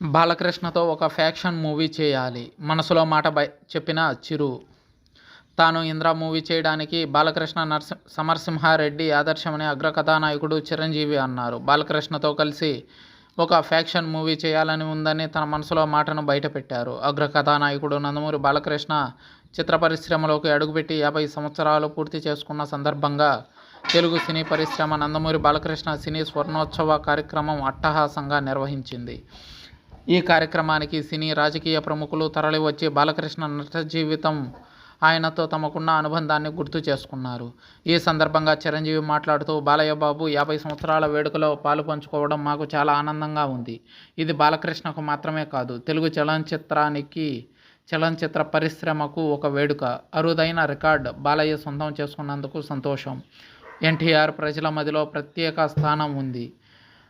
బాలకృష్ణతో ఒక faction movie చేయాలి. మనసులో మాట బై చెప్పిన చిరు. తాను ఇంద్ర మూవీ చేయడానికి బాలకృష్ణ నరసి సమరసింహారెడ్డి ఆదర్శమని అగ్రకథానాయకుడు చిరంజీవి అన్నారు. బాలకృష్ణతో కలిసి ఒక ఫ్యాక్షన్ మూవీ చేయాలని ఉందని తన మనసులో మాటను బయటపెట్టారు. అగ్రకథానాయకుడు నందమూరి బాలకృష్ణ చిత్ర పరిశ్రమలోకి అడుగుపెట్టి యాభై సంవత్సరాలు పూర్తి చేసుకున్న సందర్భంగా తెలుగు సినీ పరిశ్రమ నందమూరి బాలకృష్ణ సినీ స్వర్ణోత్సవ కార్యక్రమం అట్టహాసంగా నిర్వహించింది. ఈ కార్యక్రమానికి సినీ రాజకీయ ప్రముఖులు తరలివచ్చి బాలకృష్ణ నట జీవితం ఆయనతో తమకున్న అనుబంధాన్ని గుర్తు చేసుకున్నారు. ఈ సందర్భంగా చిరంజీవి మాట్లాడుతూ బాలయ్య బాబు యాభై సంవత్సరాల వేడుకలో పాలు పంచుకోవడం మాకు చాలా ఆనందంగా ఉంది. ఇది బాలకృష్ణకు మాత్రమే కాదు తెలుగు చలనచిత్రానికి చలనచిత్ర పరిశ్రమకు ఒక వేడుక. అరుదైన రికార్డ్ బాలయ్య సొంతం చేసుకున్నందుకు సంతోషం. ఎన్టీఆర్ ప్రజల మదిలో ప్రత్యేక స్థానం ఉంది.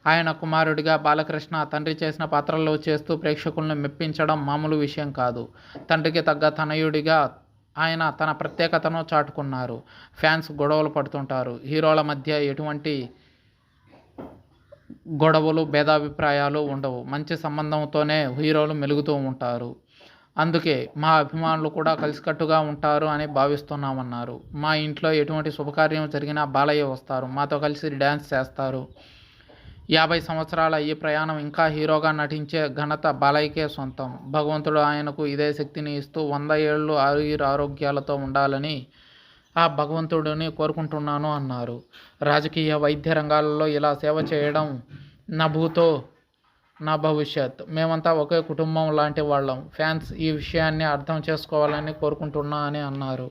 ఆయన కుమారుడిగా బాలకృష్ణ తండ్రి చేసిన పాత్రల్లో చేస్తూ ప్రేక్షకులను మెప్పించడం మామూలు విషయం కాదు. తండ్రికి తగ్గ తనయుడిగా ఆయన తన ప్రత్యేకతను చాటుకున్నారు. ఫ్యాన్స్ గొడవలు పడుతుంటారు. హీరోల మధ్య ఎటువంటి గొడవలు భేదాభిప్రాయాలు ఉండవు. మంచి సంబంధంతోనే హీరోలు మెలుగుతూ ఉంటారు. అందుకే మా అభిమానులు కూడా కలిసికట్టుగా ఉంటారు అని భావిస్తున్నామన్నారు. మా ఇంట్లో ఎటువంటి శుభకార్యం జరిగినా బాలయ్య వస్తారు. మాతో కలిసి డ్యాన్స్ చేస్తారు. యాభై సంవత్సరాల ఈ ప్రయాణం ఇంకా హీరోగా నటించే ఘనత బాలయ్యకే సొంతం. భగవంతుడు ఆయనకు ఇదే శక్తిని ఇస్తూ వంద ఏళ్ళు ఆయుర ఆరోగ్యాలతో ఉండాలని ఆ భగవంతుడిని కోరుకుంటున్నాను అన్నారు. రాజకీయ వైద్య రంగాలలో ఇలా సేవ చేయడం నా భూతో నా భవిష్యత్. మేమంతా ఒకే కుటుంబం లాంటి వాళ్ళం. ఫ్యాన్స్ ఈ విషయాన్ని అర్థం చేసుకోవాలని కోరుకుంటున్నా అని అన్నారు.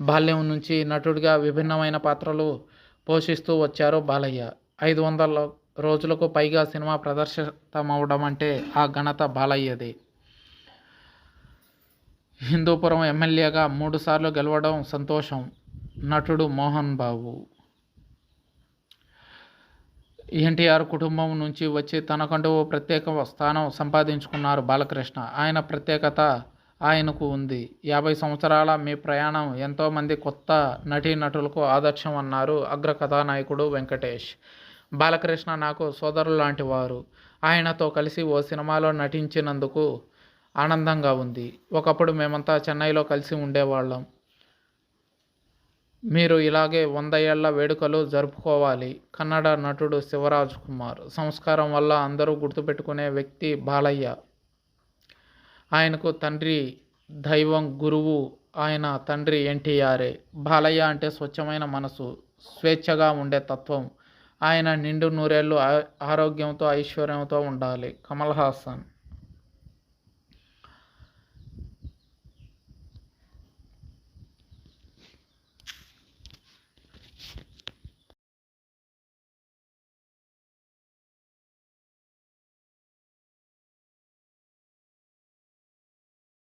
బాల్యం నుంచి నటుడిగా విభిన్నమైన పాత్రలు పోషిస్తూ వచ్చారు బాలయ్య. ఐదు వందల రోజులకు పైగా సినిమా ప్రదర్శితమవడం అంటే ఆ ఘనత బాలయ్యది. హిందూపురం ఎమ్మెల్యేగా మూడుసార్లు గెలవడం సంతోషం. నటుడు మోహన్ బాబు ఎన్టీఆర్ కుటుంబం నుంచి వచ్చి తనకంటూ ఓ ప్రత్యేక స్థానం సంపాదించుకున్నారు బాలకృష్ణ. ఆయన ప్రత్యేకత ఆయనకు ఉంది. యాభై సంవత్సరాల మీ ప్రయాణం ఎంతోమంది కొత్త నటీనటులకు ఆదర్శం అన్నారు అగ్ర కథానాయకుడు వెంకటేష్. బాలకృష్ణ నాకు సోదరులు లాంటి వారు. ఆయనతో కలిసి ఓ సినిమాలో నటించినందుకు ఆనందంగా ఉంది. ఒకప్పుడు మేమంతా చెన్నైలో కలిసి ఉండేవాళ్ళం. మీరు ఇలాగే వంద ఏళ్ళ వేడుకలు జరుపుకోవాలి. కన్నడ నటుడు శివరాజ్ కుమార్. సంస్కారం వల్ల అందరూ గుర్తుపెట్టుకునే వ్యక్తి బాలయ్య. ఆయనకు తండ్రి దైవం గురువు ఆయన తండ్రి ఎన్టీఆర్ఏ బాలయ్య అంటే స్వచ్ఛమైన మనసు స్వేచ్ఛగా ఉండే తత్వం ఆయన నిండు నూరేళ్ళు ఆరోగ్యంతో ఐశ్వర్యంతో ఉండాలి. కమల్ హాసన్.